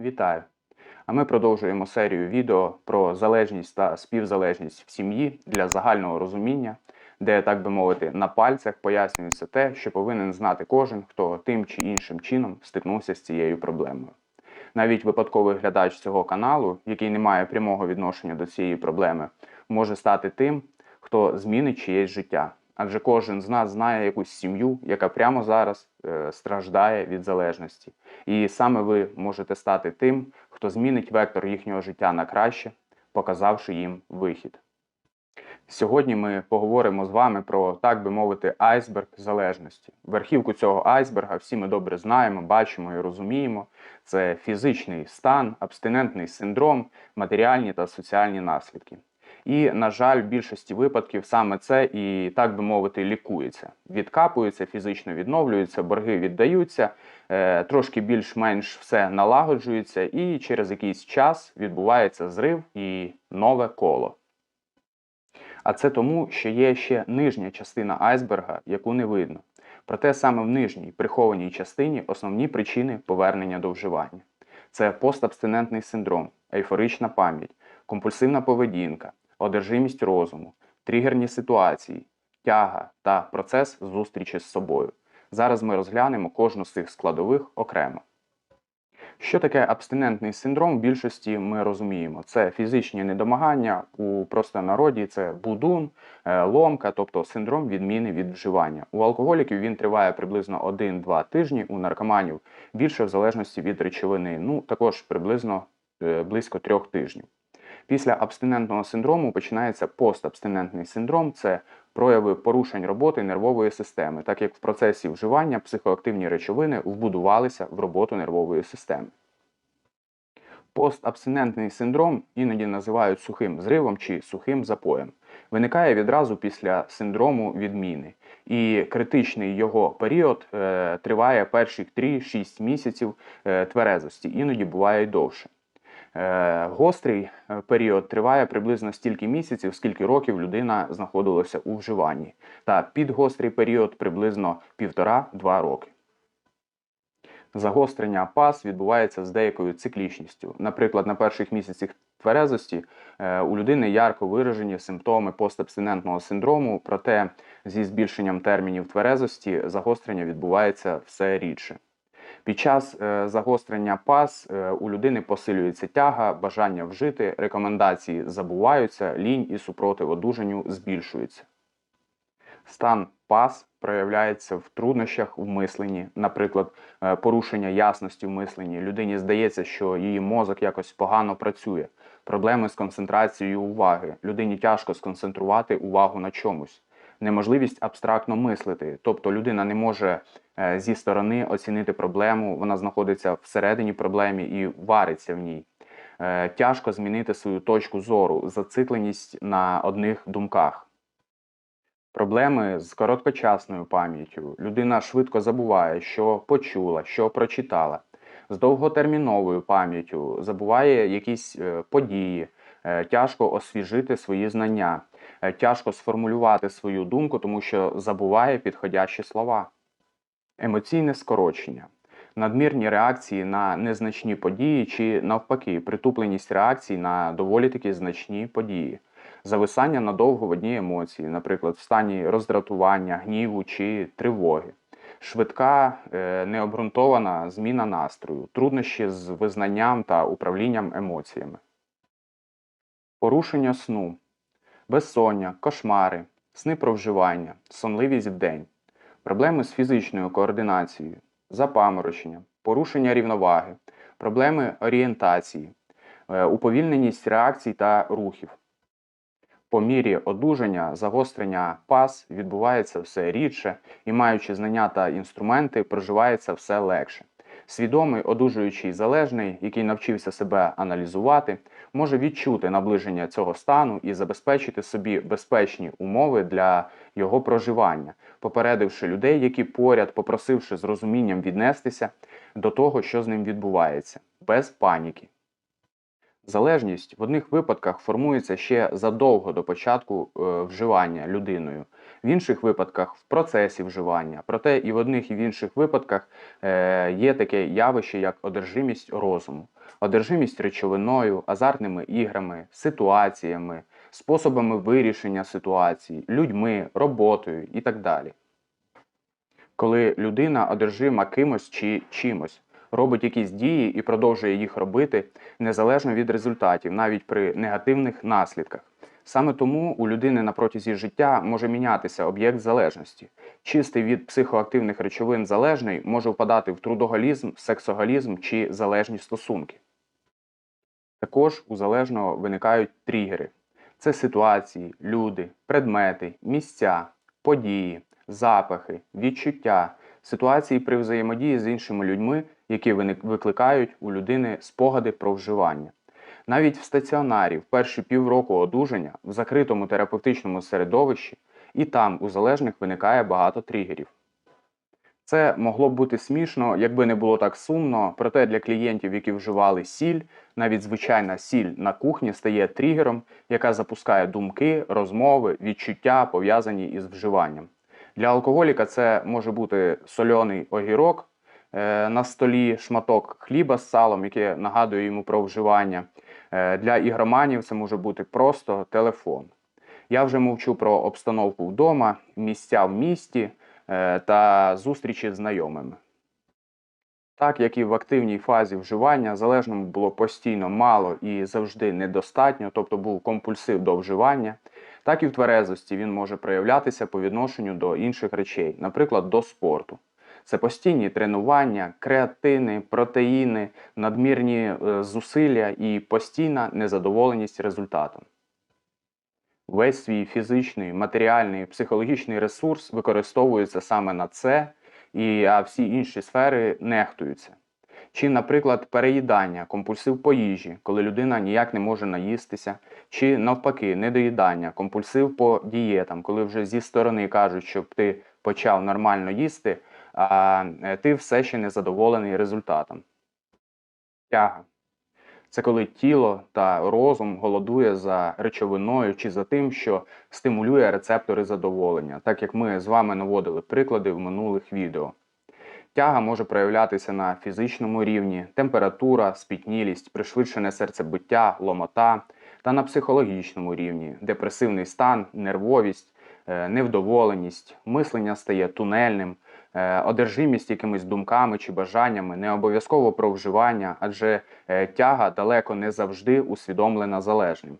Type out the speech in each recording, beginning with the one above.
Вітаю! А ми продовжуємо серію відео про залежність та співзалежність в сім'ї для загального розуміння, де, так би мовити, на пальцях пояснюється те, що повинен знати кожен, хто тим чи іншим чином стикнувся з цією проблемою. Навіть випадковий глядач цього каналу, який не має прямого відношення до цієї проблеми, може стати тим, хто змінить чиєсь життя. Адже кожен з нас знає якусь сім'ю, яка прямо зараз е, страждає від залежності. І саме ви можете стати тим, хто змінить вектор їхнього життя на краще, показавши їм вихід. Сьогодні ми поговоримо з вами про, так би мовити, айсберг залежності. Верхівку цього айсберга всі ми добре знаємо, бачимо і розуміємо. Це фізичний стан, абстинентний синдром, матеріальні та соціальні наслідки. І, на жаль, в більшості випадків саме це і, так би мовити, лікується. Відкапується, фізично відновлюється, борги віддаються, е, трошки більш-менш все налагоджується, і через якийсь час відбувається зрив і нове коло. А це тому, що є ще нижня частина айсберга, яку не видно. Проте саме в нижній прихованій частині основні причини повернення до вживання. Це постабстинентний синдром, ейфорична пам'ять, компульсивна поведінка, одержимість розуму, тригерні ситуації, тяга та процес зустрічі з собою. Зараз ми розглянемо кожну з цих складових окремо. Що таке абстинентний синдром? В більшості ми розуміємо. Це фізичні недомагання у простонароді, це будун, е, ломка, тобто синдром відміни від вживання. У алкоголіків він триває приблизно 1-2 тижні, у наркоманів більше в залежності від речовини, ну також приблизно е, близько трьох тижнів. Після абстинентного синдрому починається постабстинентний синдром це прояви порушень роботи нервової системи, так як в процесі вживання психоактивні речовини вбудувалися в роботу нервової системи. Постабстинентний синдром іноді називають сухим зривом чи сухим запоєм. Виникає відразу після синдрому відміни, і критичний його період е, триває перших 3-6 місяців е, тверезості, іноді буває й довше. Е, гострий е, період триває приблизно стільки місяців, скільки років людина знаходилася у вживанні, та підгострий період приблизно 1,5-2 роки. Загострення пас відбувається з деякою циклічністю. Наприклад, на перших місяцях тверезості е, у людини ярко виражені симптоми постабстинентного синдрому, проте зі збільшенням термінів тверезості загострення відбувається все рідше. Під час е, загострення пас е, у людини посилюється тяга, бажання вжити, рекомендації забуваються, лінь і супротив одужанню збільшуються. Стан пас проявляється в труднощах в мисленні, наприклад, е, порушення ясності в мисленні. Людині здається, що її мозок якось погано працює, проблеми з концентрацією уваги. Людині тяжко сконцентрувати увагу на чомусь неможливість абстрактно мислити. Тобто людина не може е, зі сторони оцінити проблему, вона знаходиться всередині проблеми і вариться в ній. Е, тяжко змінити свою точку зору, зацикленість на одних думках. Проблеми з короткочасною пам'яттю. Людина швидко забуває, що почула, що прочитала. З довготерміновою пам'яттю забуває якісь е, події, тяжко освіжити свої знання. Е, тяжко сформулювати свою думку, тому що забуває підходящі слова. Емоційне скорочення, надмірні реакції на незначні події чи, навпаки, притупленість реакцій на доволі таки значні події, зависання надовго в одній емоції, наприклад, в стані роздратування, гніву чи тривоги. Швидка, е, необґрунтована зміна настрою, труднощі з визнанням та управлінням емоціями, порушення сну, безсоння, кошмари, сни про вживання, сонливість вдень, проблеми з фізичною координацією, запаморочення, порушення рівноваги, проблеми орієнтації, е, уповільненість реакцій та рухів. По мірі одужання, загострення пас відбувається все рідше і, маючи знання та інструменти, проживається все легше. Свідомий, одужуючий залежний, який навчився себе аналізувати, може відчути наближення цього стану і забезпечити собі безпечні умови для його проживання, попередивши людей, які поряд, попросивши з розумінням віднестися до того, що з ним відбувається, без паніки. Залежність в одних випадках формується ще задовго до початку е, вживання людиною. В інших випадках в процесі вживання. Проте і в одних і в інших випадках е, є таке явище, як одержимість розуму, одержимість речовиною, азартними іграми, ситуаціями, способами вирішення ситуацій, людьми, роботою і так далі. Коли людина одержима кимось чи чимось, робить якісь дії і продовжує їх робити незалежно від результатів, навіть при негативних наслідках. Саме тому у людини на протязі життя може мінятися об'єкт залежності. Чистий від психоактивних речовин залежний може впадати в трудоголізм, сексоголізм чи залежні стосунки. Також у залежного виникають тригери. Це ситуації, люди, предмети, місця, події, запахи, відчуття, ситуації при взаємодії з іншими людьми, які викликають у людини спогади про вживання. Навіть в стаціонарі в перші півроку одужання в закритому терапевтичному середовищі і там у залежних виникає багато тригерів. Це могло б бути смішно, якби не було так сумно, проте для клієнтів, які вживали сіль, навіть звичайна сіль на кухні стає тригером, яка запускає думки, розмови, відчуття, пов'язані із вживанням. Для алкоголіка це може бути сольоний огірок е, на столі, шматок хліба з салом, яке нагадує йому про вживання. Е, Для ігроманів це може бути просто телефон. Я вже мовчу про обстановку вдома, місця в місті е, та зустрічі з знайомими. Так як і в активній фазі вживання, залежному було постійно мало і завжди недостатньо, тобто був компульсив до вживання, так і в тверезості він може проявлятися по відношенню до інших речей, наприклад, до спорту. Це постійні тренування, креатини, протеїни, надмірні е, зусилля і постійна незадоволеність результатом. Весь свій фізичний, матеріальний, психологічний ресурс використовується саме на це, і, а всі інші сфери нехтуються. Чи, наприклад, переїдання, компульсив по їжі, коли людина ніяк не може наїстися, чи навпаки, недоїдання, компульсив по дієтам, коли вже зі сторони кажуть, щоб ти почав нормально їсти, а е, ти все ще не задоволений результатом. Тяга. Це коли тіло та розум голодує за речовиною чи за тим, що стимулює рецептори задоволення, так як ми з вами наводили приклади в минулих відео. Тяга може проявлятися на фізичному рівні, температура, спітнілість, пришвидшене серцебиття, ломота та на психологічному рівні, депресивний стан, нервовість, е, невдоволеність, мислення стає тунельним, одержимість якимись думками чи бажаннями, не обов'язково про вживання, адже е, тяга далеко не завжди усвідомлена залежним.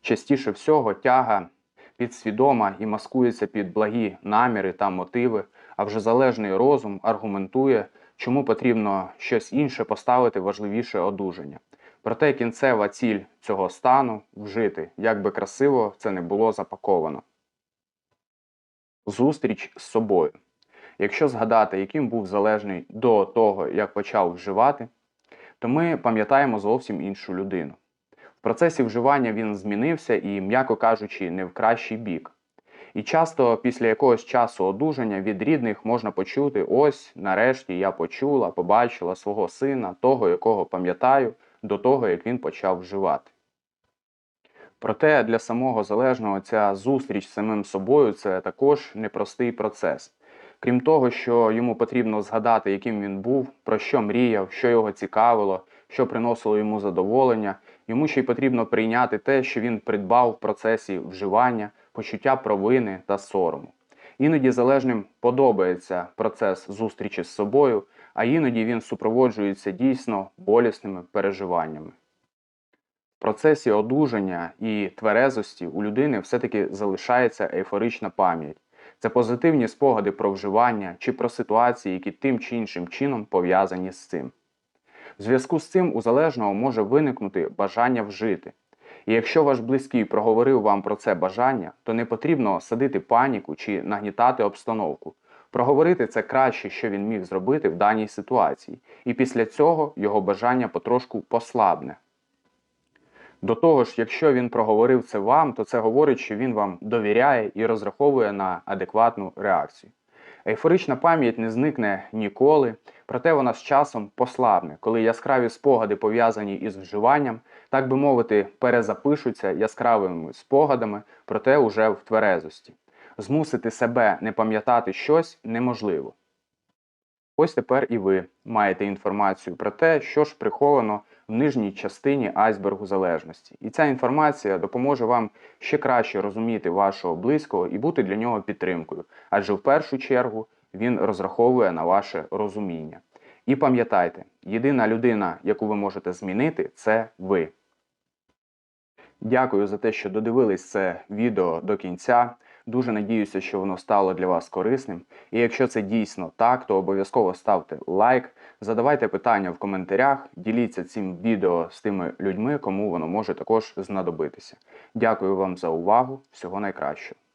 Частіше всього тяга підсвідома і маскується під благі наміри та мотиви, а вже залежний розум аргументує, чому потрібно щось інше поставити важливіше одужання. Проте кінцева ціль цього стану вжити, як би красиво це не було запаковано. Зустріч з собою. Якщо згадати, яким був залежний до того, як почав вживати, то ми пам'ятаємо зовсім іншу людину. В процесі вживання він змінився і, м'яко кажучи, не в кращий бік. І часто після якогось часу одужання від рідних можна почути: ось, нарешті, я почула, побачила свого сина, того, якого пам'ятаю, до того, як він почав вживати. Проте для самого залежного ця зустріч з самим собою це також непростий процес. Крім того, що йому потрібно згадати, яким він був, про що мріяв, що його цікавило, що приносило йому задоволення, йому ще й потрібно прийняти те, що він придбав в процесі вживання, почуття провини та сорому. Іноді залежним подобається процес зустрічі з собою, а іноді він супроводжується дійсно болісними переживаннями. В процесі одужання і тверезості у людини все-таки залишається ейфорична пам'ять. Це позитивні спогади про вживання чи про ситуації, які тим чи іншим чином пов'язані з цим. В зв'язку з цим у залежного може виникнути бажання вжити. І якщо ваш близький проговорив вам про це бажання, то не потрібно садити паніку чи нагнітати обстановку. Проговорити це краще, що він міг зробити в даній ситуації, і після цього його бажання потрошку послабне. До того ж, якщо він проговорив це вам, то це говорить, що він вам довіряє і розраховує на адекватну реакцію. Ейфорична пам'ять не зникне ніколи, проте вона з часом послабне, коли яскраві спогади, пов'язані із вживанням, так би мовити, перезапишуться яскравими спогадами, проте уже в тверезості. Змусити себе не пам'ятати щось неможливо. Ось тепер і ви маєте інформацію про те, що ж приховано в нижній частині айсбергу залежності. І ця інформація допоможе вам ще краще розуміти вашого близького і бути для нього підтримкою, адже в першу чергу він розраховує на ваше розуміння. І пам'ятайте, єдина людина, яку ви можете змінити, це ви. Дякую за те, що додивились це відео до кінця. Дуже надіюся, що воно стало для вас корисним. І якщо це дійсно так, то обов'язково ставте лайк, задавайте питання в коментарях, діліться цим відео з тими людьми, кому воно може також знадобитися. Дякую вам за увагу. Всього найкращого.